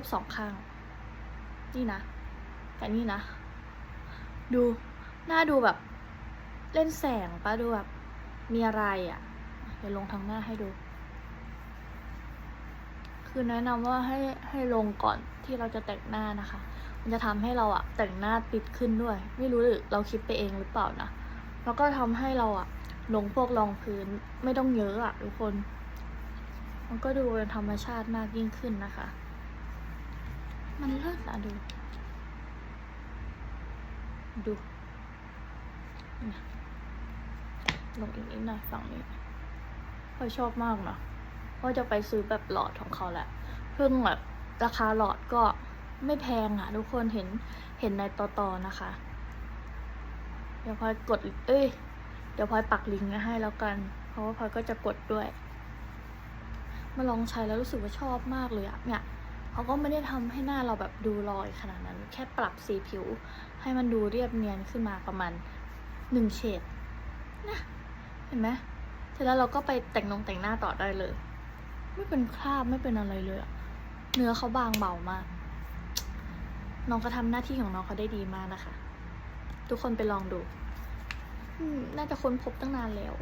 บสองข้าง นี่นะแต่นี่นะ ดูหน้าดูแบบ เล่นแสงปะดูแบบ มีอะไรอะ่ะเดี๋ยวลงทางหน้าให้ดู คือแนะนำว่าให้ให้ลงก่อนที่เราจะแต่งหน้านะคะ มันจะทำให้เราอะแต่งหน้าติดขึ้นด้วย ไม่รู้หรือเราคิดไปเองหรือเปล่านะ แล้วก็ทำให้เราอะลงพวกรองพื้นไม่ต้องเยอะอะทุกคน มันก็ดูเป็นธรรมชาติมากยิ่งขึ้นนะคะ มันเลิศอะดู ดูลงอีกนิดหน่อยฝั่งนี้พอยชอบมากเนาะก็จะไปซื้อแบบหลอดของเขาแหละ เพิ่งแบบราคาหลอดก็ไม่แพงอะทุกคนเห็นเห็นในต่อๆนะคะ เดี๋ยวพอยกด เอ้ย เดี๋ยวพอยปักลิงก์ให้แล้วกัน เพราะว่าพอยก็จะกดด้วย มาลองใช้แล้วรู้สึกว่าชอบมากเลยอะเนี่ย เขาก็ไม่ได้ทำให้หน้าเราแบบดูลอยขนาดนั้น แค่ปรับสีผิว ให้มันดูเรียบเนียนขึ้นมาประมาณหนึ่งเฉดนะเห็นไหมเสร็จแล้วเราก็ไปแต่งนงแต่งหน้าต่อได้เลย ไม่เป็นคราบไม่เป็นอะไรเลยเนื้อเขาบางเบามาก น้องก็ทำหน้าที่ของน้องเขาได้ดีมากนะคะ ทุกคนไปลองดู น่าจะค้นพบตั้งนานแล้ว